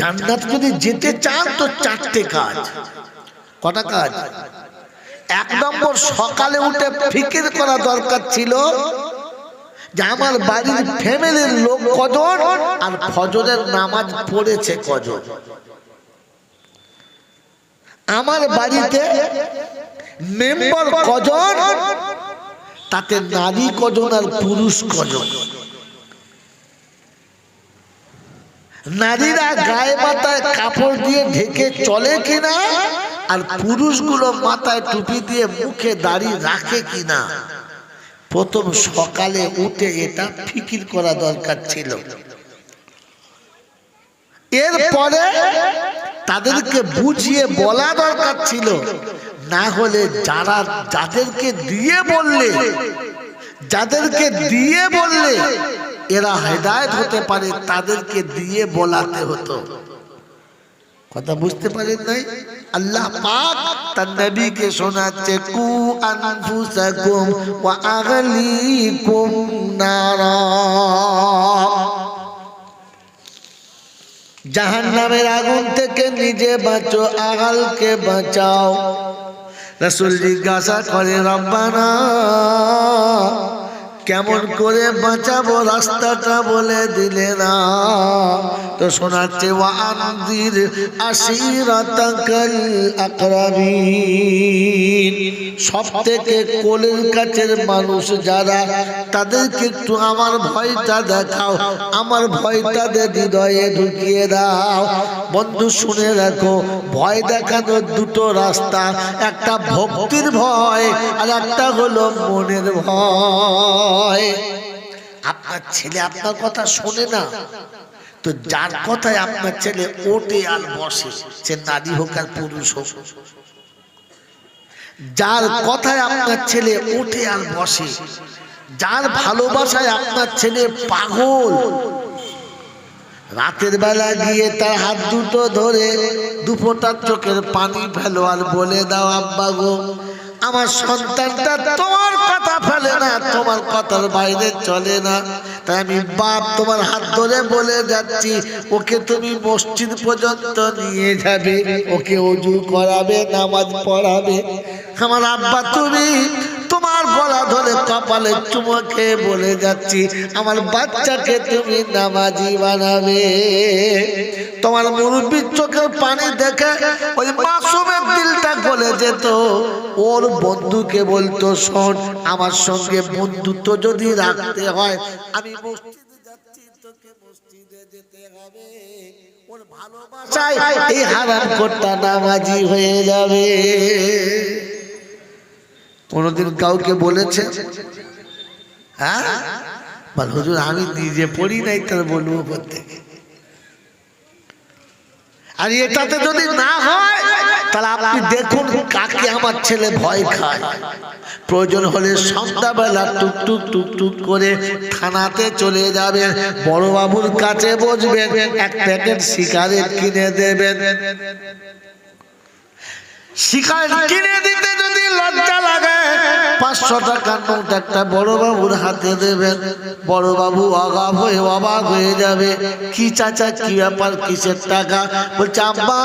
জান্নাত যদি যেতে চান তো চারটে কাজ। কটা কাজ? এক নম্বর, সকালে উঠে ফিকির করা দরকার ছিল যে আমার বাড়ির ফ্যামিলির লোক কজন আর ফজরের নামাজ পড়েছে কজন। আমার বাড়িতে মেম্বার কজন, তাতে নারী কজন আর পুরুষ কজন। নারীরা গায়ে মাথায় কাপড় দিয়ে ঢেকে চলে কিনা? আর পুরুষগুলো মাথায় টুপি দিয়ে মুখে দাড়ি রাখে কিনা? প্রথম সকালে উঠে এটা ফিকির করা দরকার ছিল। এরপরে তাদেরকে বুঝিয়ে বলা দরকার ছিল। না হলে যারা যাদেরকে দিয়ে বললে যাদেরকে দিয়ে বললে, এরা হেদায়ত হতে পারে, তাদেরকে দিয়ে বলাতে হতো। কথা বুঝতে পারেন নাই? আল্লাহ পাক তার নবীকে শোনাচ্ছে, কু আনফুসাকুম ওয়া আগলিকুম নারা। জাহান্নামের আগুন থেকে নিজে বাঁচো, আগালকে বাঁচাও। রসুল জিজ্ঞাসা করে রব্বানা কেমন করে বাঁচাবো রাস্তাটা বলে দিলে না? তো শোনাচ্ছে, ওয়ান্দির আশিরাতাকাল আকরাবিন। সব থেকে কোলের কাছের মানুষ যারা, তাদেরকে একটু আমার ভয়টা দেখাও, আমার ভয়টা হৃদয়ে ঢুকিয়ে দাও। বন্ধু, শুনে রাখো, ভয় দেখানোর দুটো রাস্তা, একটা ভক্তির ভয় আর একটা হলো মনের ভয়। আপনার ছেলে আপনার কথা শোনে না? তো যার কথায় আপনার ছেলে ওঠে আর বসে, সে নারী হোক আর পুরুষ হোক। যার কথায় আপনার ছেলে ওঠে আর বসে, যার ভালোবাসায় আপনার ছেলে পাগল, রাতের বেলা গিয়ে তার হাত দুটো ধরে দুপোটার চোখের পানি ফেলো আর বলে দাও, আব্বা গো আমার সন্তানটা তোমার কথা ফেলে না, তোমার কথার বাইরে চলে না। তাই আমি বাপ তোমার হাত ধরে বলে যাচ্ছি, ওকে তুমি মসজিদ পর্যন্ত নিয়ে যাবে, ওকে অজু করাবে, নামাজ পড়াবে। আমার আব্বা তুমি তোমার গলা ধরে কপালে চুমকে বলে যাচ্ছি, আমার বাচ্চাকে তুমি নামাজি বানাবে। তোমার মুরব্বীর চোখের পানি দেখে ওই মাসুমের গলে যেত, ওর বন্ধুকে বলতো, শোন, আমার সঙ্গে বন্ধুত্ব যদি রাখতে হয়, আমি মসজিদে যাচ্ছি, তোকে মসজিদে যেতে হবে। ওর ভালোবাসায় এই হারাম কোটটা নামাজি হয়ে যাবে। কোনোদিন কাউকে বলেছে? হ্যাঁ? বল, হুজুর, আমি নিজে পড়ি নাই তার বলব প্রত্যেকে। আর এটাতে যদি না হয় তাহলে আপনি দেখুন কাকে আমার ছেলে ভয় খায়। প্রয়োজন হলে সন্ধ্যাবেলা টুকটুক টুক টুক টুক করে থানাতে চলে যাবেন বড়বাবুর কাছে বসবেন, এক প্যাকেট সিগারেট কিনে দেবেন। সিগারেট কিনে দিতে যদি লজ্জা লাগে পাঁচশো টাকার নোট একটা বড় বাবুর হাতে দেবেন। বড় বাবু অগাব হয়ে অবাক হয়ে যাবে। কি চাচা কি ব্যাপার কিসের টাকা? বলছে আব্বা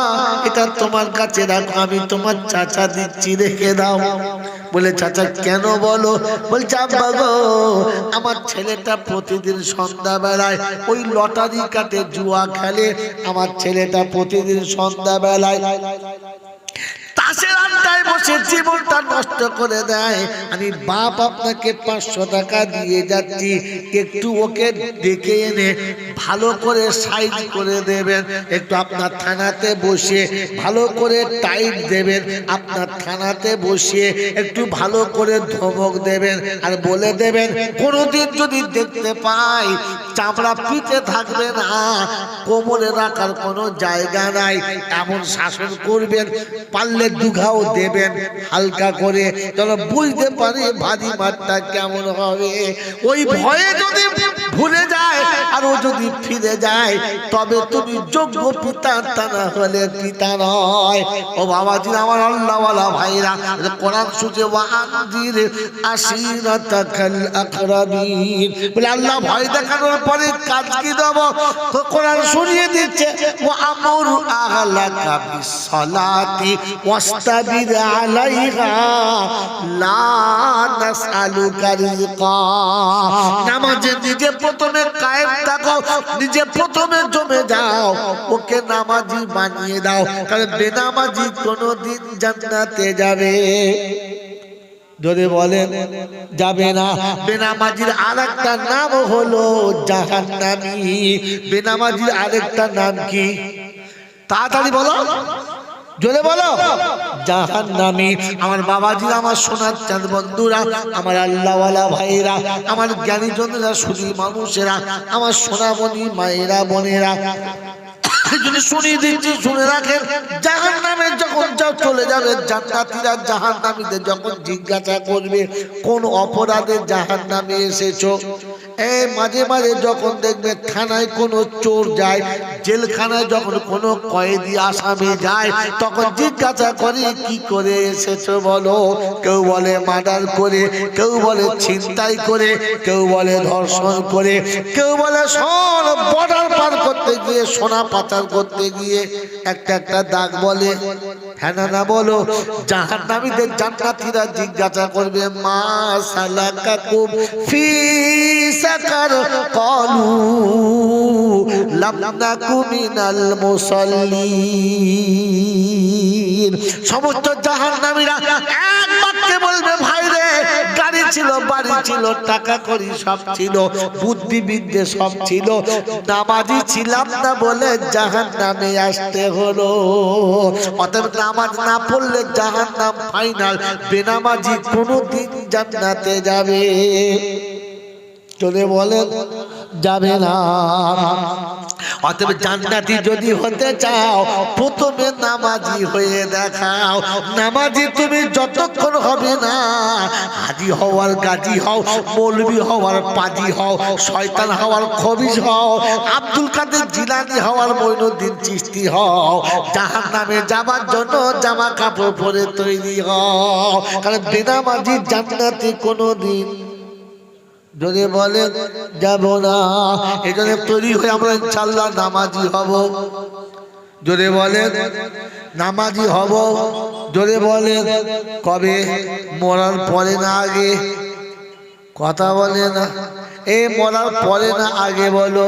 এটা তোমার কাছে রাখো আমি তোমার চাচা দিচ্ছি রেখে দাও। বলে চাচা কেন বলো? বলছে আব্বা গো আমার ছেলেটা প্রতিদিন সন্ধ্যাবেলায় ওই লটারি কাটে জুয়া খেলে। আমার ছেলেটা প্রতিদিন সন্ধ্যাবেলায় তাসের আড্ডায় বসে জীবনটা নষ্ট করে দেয়। আমি বাপ আপনাকে পাঁচশো টাকা দিয়ে যাচ্ছি। একটু ওকে ডেকে এনে ভালো করে সাইজ করে দেবেন। একটু আপনার থানাতে বসে ভালো করে টাইট দেবেন। আপনার থানাতে বসিয়ে একটু ভালো করে ধমক দেবেন আর বলে দেবেন, কোনোদিন যদি দেখতে পাই চামড়া পিঠে থাকবে না, কোমরে রাখার কোনো জায়গা নাই, এমন শাসন করবেন, পারলে দুঘাও দেবেন, হালকা করে। যেন বুঝতে পারে ভারী মাঠটা কেমন হবে। ওই ভয়ে যদি ভুলে যায় আর যদি ফিরে যায়, তবে তুমি যোগ্য পিতা তা না হলে পিতা নয়। ও বাবাজি, আমার আল্লাহওয়ালা ভাইরা কোরআন সুজে ওয়ান্দির আশিরাতাকাল আকরাবিন বলে, আল্লাহ ভয় দেখানোর পরে কাজ কি দেব? কোরআন শুনিয়ে দিচ্ছে ও আমর আহলাকা বিসসালাতি ওয়াস্তাবির আলাইহা লা নাসআলুকা রিজকা নামাজে নিজে প্রথমে কায়েম থাকো, নিজে প্রথমে জমে যাও, ওকে নামাজি বানিয়ে দাও, কারণ বেনামাজি কোনোদিন জান্নাতে যাবে। যদি বলেন, যাবে না। বেনামাজির আরেকটা নাম হলো জাহান্নামী। বেনামাজির আরেকটা নাম কি? তাড়াতাড়ি বলো। জোরে বলো। জাহান নামি আমার বাবাজি, আমার সোনার চাঁদ বন্ধুরা, আমার আল্লাহওয়ালা ভাইরা আমার জ্ঞানী জনেরা সুদী মানুষেরা, আমার সোনামণি, মায়েরা, বোনেরা। যদি শুনিয়ে দিচ্ছি, শুনে রাখেন জাহান নামে যখন যাও, চলে যাবে জান্নাতীরা জাহান নামীদের যখন জিজ্ঞাসা করবে, কোন অপরাধে জাহান নামে এসেছ? এই মাঝে মাঝে যখন দেখবে থানায় কোনো চোর যায়, জেলখানায় যখন কোনো কয়েদি আসামি যায়, তখন জিজ্ঞাসা করে, কি করে এসেছ বলো? কেউ বলে মার্ডার করে, কেউ বলে ছিনতাই করে, কেউ বলে ধর্ষণ করে, কেউ বলে সব বর্ডার পার করতে গিয়ে, সোনা পাচার করতে গিয়ে, একটা একটা দাগ বলে। হ্যাঁ না বলো। জাহান নামীদের জান্নাতীরা জিজ্ঞাসা করবে, মা সালাকাকুম ফি সাকার নাকু মিনাল মুসাল্লিন। সমস্ত জাহান্নামীরা এক বাক্যে বলবে, ভাই রে, গাড়ি ছিল, বাড়ি ছিল, টাকা করি সব ছিল, বুদ্ধিবিদ্যে সব ছিল, নামাজি ছিলাম না বলে জাহান নামে আসতে হলো। অতএব নামাজ না পড়লে জাহান নাম ফাইনাল, বেনামাজি কোনোদিন জান্নাতে যাবে। চলে বলেন যাবে না। অতএব জান্নাতি যদি হতে চাও, প্রথমে নামাজি হয়ে দেখাও। নামাজি তুমি যতক্ষণ হবে না, হাজি হওয়ার গাজী হও, মৌলবি হওয়ার পাজি হও, শয়তান হওয়ার খবিজ হও, আব্দুল কাদের জিলানি হওয়ার মইনুদ্দিন চিস্তি হও। জাহান নামে যাবার জন্য জামা কাপড় পরে তৈরি হও। কারণ বেনামাজি জান্নাতি কোনো দিন যদি বলে যাব না এজন্য তৈরি হয়ে আমরা ইনশাল্লাহ নামাজি হব। যদি বলে নামাজি হব, যদি বলে কবে মরার পরে না আগে? কথা বলে না। এ মরার পরে না আগে বলো।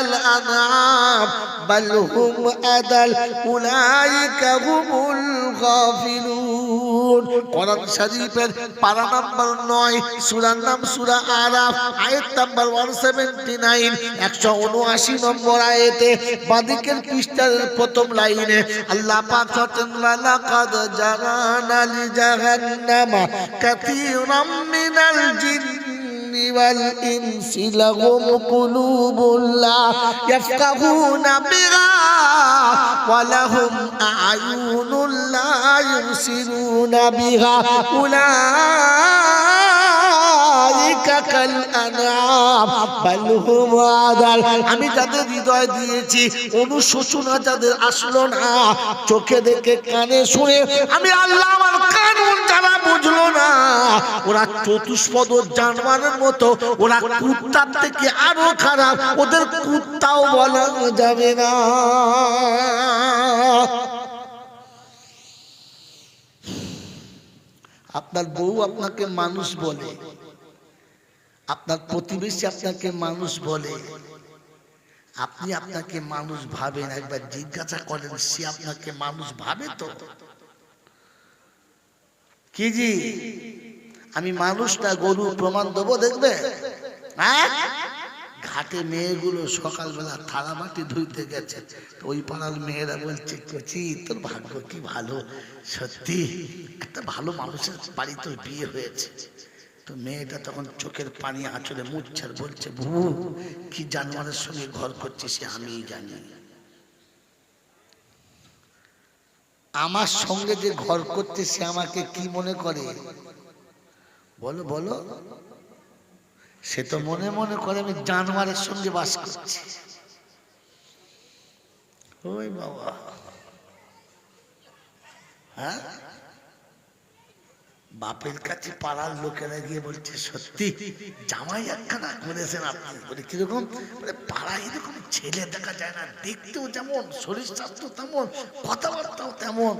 كالأنعام بل هم أدل أولئك هم الغافلون কোরআন শরীফের পারা নাম্বার নয় সুরার নাম সুরা আরাফ আয়াত নাম্বার ওয়ান সেভেন্টি নাইন একশো উনআশি নম্বর আয়াতে বাদিকের পৃষ্ঠার প্রথম লাইনে আল্লাহ পাক হচ্ছেন লাকাদ জারানা লি জাহান্নামা কাসীরাম মিনাল জিন্ন والإنس لهم قلوب لا يفقهون بها ولهم أعين لا يبصرون بها أولئك كالأنعام بل هم أضل আমি যাদের হৃদয় দিয়েছি অনুশোচনা যাদের আসলো না চোখে দেখে কানে শুনে আমি আল্লাহ আমার কানুন যারা বুঝলো না ওরা চতুষ্পদ জানোয়ারের মতো, ওরা কুত্তার থেকে আরও খারাপ, ওদের কুত্তাও বলা যাবে না। আপনার বউ আপনাকে মানুষ বলে, আপনার প্রতিবেশী আপনাকে মানুষ বলে, আপনি আপনাকে মানুষ ভাবেন, একবার জিজ্ঞাসা করেন, সে আপনাকে মানুষ ভাবে তো? কি জি? আমি মানুষটা গরু প্রমাণ দেবো, দেখবে? হ্যাঁ? ঘাটে মেয়েগুলো সকালবেলা থালা মাটি ধুইতে গেছে। তো ওই পাড়ার মেয়েরা বলছে, কচি, তোর ভাগ্য কি ভালো? সত্যি, একটা ভালো মানুষের বাড়ি তোর বিয়ে হয়েছে। তো মেয়েটা তখন চোখের পানি আঁচড়ে মুচ্ছে আর বলছে বহু কি জানোয়ারের সঙ্গে ঘর করছে সে আমিই জানি। আমার সঙ্গে যে ঘর করছে সে আমাকে কি মনে করে? বলো বলো। সে তো মনে মনে করে আমি জানোয়ারের সঙ্গে বাস করছি। ওই বাবা। হ্যাঁ? বাপের কাছে পাড়ার লোকেরা গিয়ে বলছে, সত্যি, জামাই একখানা করেছেন আপনি। বলে, কীরকম? বলে, পাড়ায় এরকম ছেলে দেখা যায় না, দেখতেও যেমন, শরীর স্বাস্থ্য তেমন, কথাবার্তাও তেমন।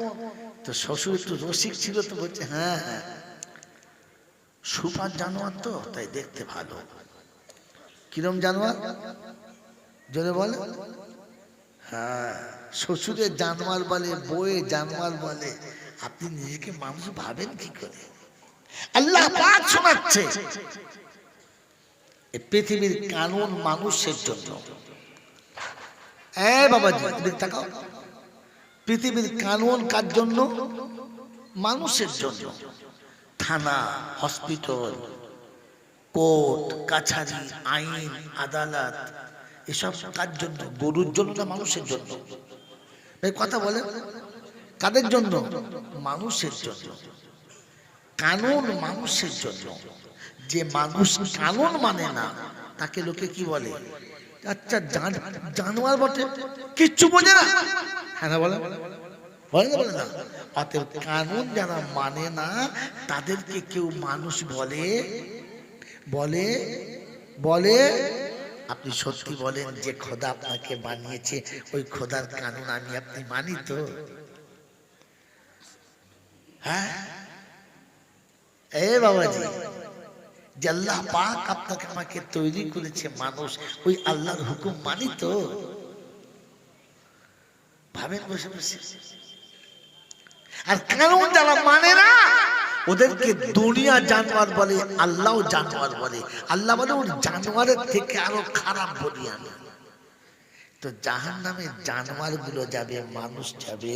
তো শ্বশুর একটু রসিক ছিল তো বলছে হ্যাঁ হ্যাঁ। সুপার জানোয়ার তো, তাই দেখতে ভালো। কিরম জানোয়ার? জোরে বলে। হ্যাঁ শ্বশুরের জানোয়ার বলে বউয়ে জানোয়ার বলে, আপনি নিজেকে মানুষ ভাবেন কি করে? আল্লাহ পাক শোনাচ্ছে। পৃথিবীর কানুন মানুষের জন্য। এদিকে তাকাও। পৃথিবীর কানুন কার জন্য? মানুষের জন্য। থানা হসপিটাল কোর্ট কাছারি, আইন, আদালত, এসব কার জন্য? গরুর জন্য না মানুষের জন্য? কথা বলেন কাদের জন্য? মানুষের জন্য। কানুন মানুষের জন্য। যে মানুষ কানুন মানে না, তাকে লোকে কি বলে? আচ্ছা জানোয়ার বটে। কিচ্ছু বোঝে না। হ্যাঁ বলে? বলে না? অতএব কানুন যারা মানে না, তাদেরকে কেউ মানুষ বলে বলে বলে, আপনি সত্যি বলেন যে খোদা আপনাকে বানিয়েছে, ওই খোদার কানুন আমি আপনি মানি তো। হ্যাঁ? এ বাবাজি, যে আল্লাহ পাক আপনাকে আমাকে তৈরি করেছে মানুষ, ওই আল্লাহর হুকুম মানি তো। ভাবেন বসে বসে। আর কেন যারা মানে না? ওদেরকে দুনিয়া জানোয়ার বলে, আল্লাহ জানোয়ার বলে। আল্লাহ বলে ওর জানোয়ারের থেকে আরও খারাপ বলি আমি। তো জাহান নামে জানোয়ারগুলো যাবে, মানুষ যাবে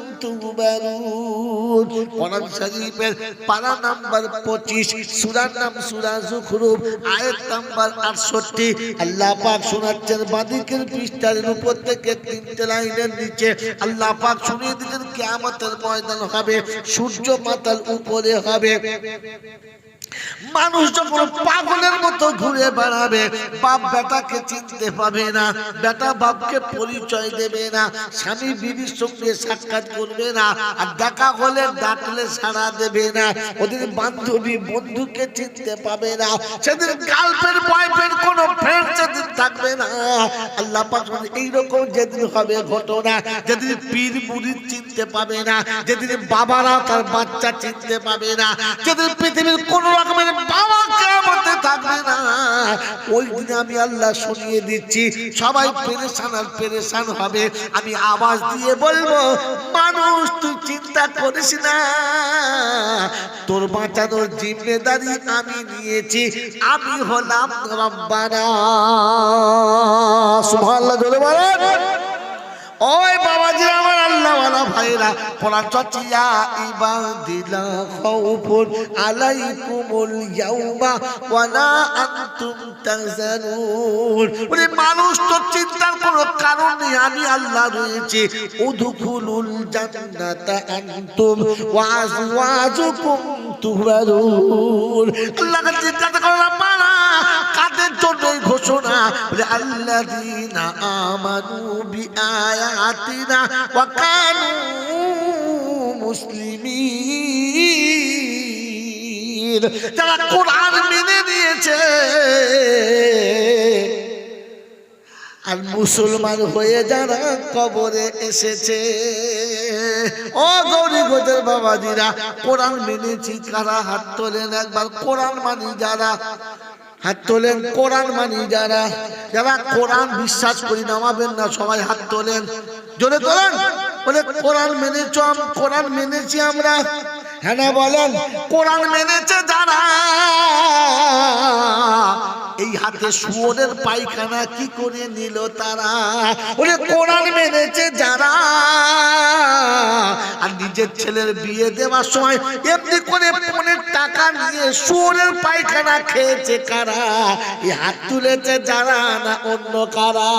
নাম্বার 25 সূরার নাম সূরা যুখরুফ আয়াত নাম্বার 68 আল্লাহ পাক শোনাচ্ছেন বাদিকের পৃষ্ঠার উপর থেকে তিনটে লাইনের নিচে। দিলেন ময়দান হবে, সূর্য মাতাল উপরে হবে। মানুষ যখন পাগলের মতো ঘুরে বেড়াবে বাপ বেটাকে চিনতে পাবে না বেটা বাপকে পরিচয় দেবে না স্বামী বিবির সঙ্গে সাক্ষাৎ করবে না আর দেখা হলে ডাকলে সাড়া দেবে না ওদের বান্ধবী বন্ধুকে চিনতে পাবে না সেদিন গার্লফ্রেন্ড বয়ফ্রেন্ড কোনো ফ্রেন্ড সেদিন থাকবে না। আল্লাহ বলেন, এইরকম যেদিন হবে ঘটনা যেদিন পীর মুরিদ চিনতে পাবে না যেদিন বাবারা তার বাচ্চা চিনতে পাবে না যেদিন পৃথিবীর কোন বাবা কেমতে থাকবে না। ওই দিনে আমি আল্লাহ শুনিয়ে দিচ্ছি, সবাই পেরেশান আর পেরেশান হবে। আমি আওয়াজ দিয়ে বলব, মানুষ, তুই চিন্তা করিস না। তোর বাঁচানোর জিম্মেদারি আমি নিয়েছি, আমি হলাম রব্বানা। সুবহানাল্লাহ বলেন। ওই বাবাজি আমার মানুষ তো চিন্তার কোনো কারণ নেই আমি আল্লাহ রয়েছে। উদখুলুল জান্নাতা আল্লাহ ঘোষণা? আল্লাযীনা যারা কোরআন মেনে নিয়েছে, আর মুসলমান হয়ে যারা কবরে এসেছে, ও গৌরী গোদের বাবাজিরা, কোরআন মেনেছি, কারা হাত তোলেন একবার? কোরআন মানি যারা, হাত তোলেন কোরআন মানি যারা। যারা কোরআন বিশ্বাস করি, নামাবেন না, সবাই হাত তোলেন। জোরে তোলেন? বলে, কোরআন মেনেছ, কোরআন মেনেছি আমরা। হ্যাঁ বলেন, কোরআন মেনেছে যারা? এই হাতে শুয়োরের পায়খানা কি করে নিল তারা? ওরে কোরআন মেনেছে যারা? আর নিজের ছেলের বিয়ে দেওয়ার সময় এমনি করে পনেরো টাকা নিয়ে শুয়োরের পায়খানা খেয়েছে কারা? এই হাত তুলেছে যারা না অন্য কারা?